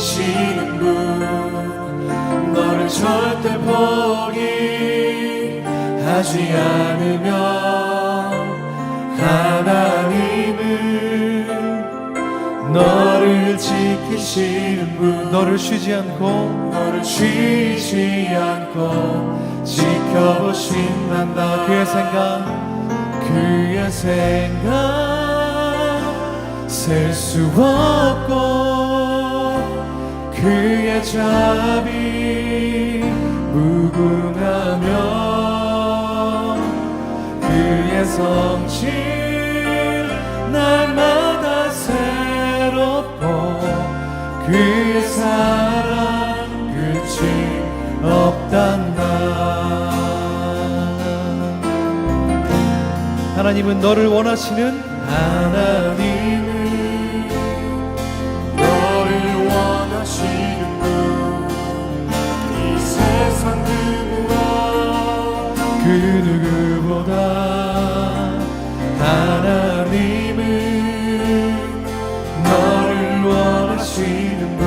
지키시는 분 너를 절대 포기하지 않으며 하나님은 너를 지키시는 분 너를 쉬지 않고 너를 쉬지 않고 지켜보신단다 그의 생각. 그의 생각 셀 수 없고 그의 자비 무궁하며 그의 성실 날마다 새롭고 그의 사랑 끝이 없단다. 하나님은 너를 원하시는 하나님 하나님은 너를 원하시는 분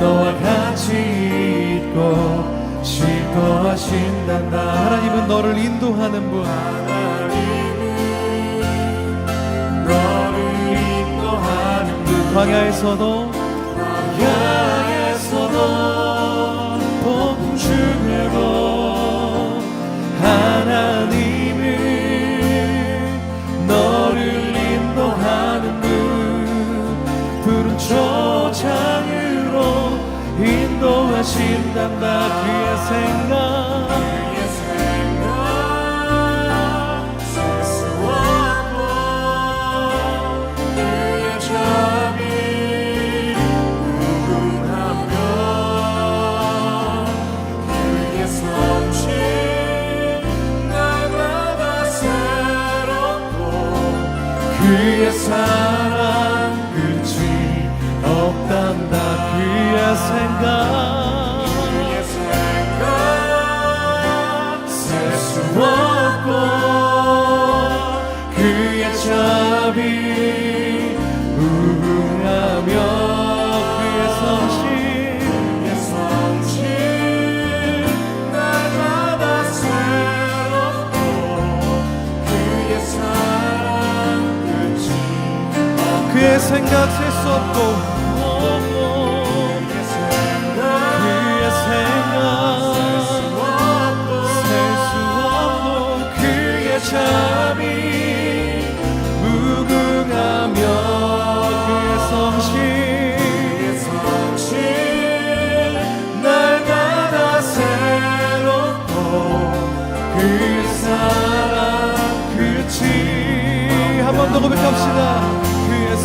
너와 같이 있고 싶어 하신단다 하나님은 너를 인도하는 분. 너를 인도하는 분. 광야에서도 야 인도하신단다 그의 생각. 그의 생각 셀수 없고 그의 자비 무궁하며 그의 성실 날마다 새롭고 그의 사 끝이 그의 생각 셀수 없고 그의 생각 그의 생각 셀수 없고 그의 자비 무궁하며 그의 성실 그의 사랑 끝이 한번 더 고백합시다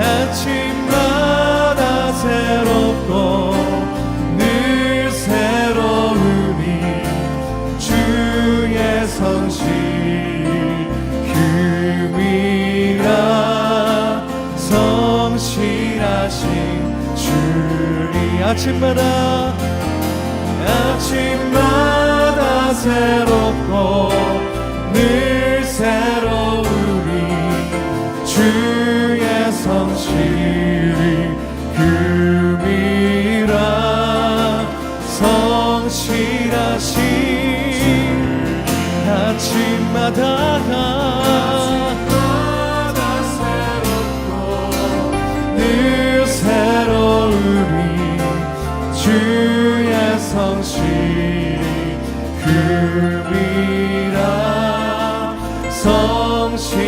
아침마다 새롭고 늘 새로우니 주의 성실. 금이라 성실하신 주리 아침마다 아침마다 새롭고 늘 새로우니 주의 성실이 금이라 성실하신 아침마다 주의 성실이 금이라 성실하신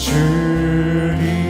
주님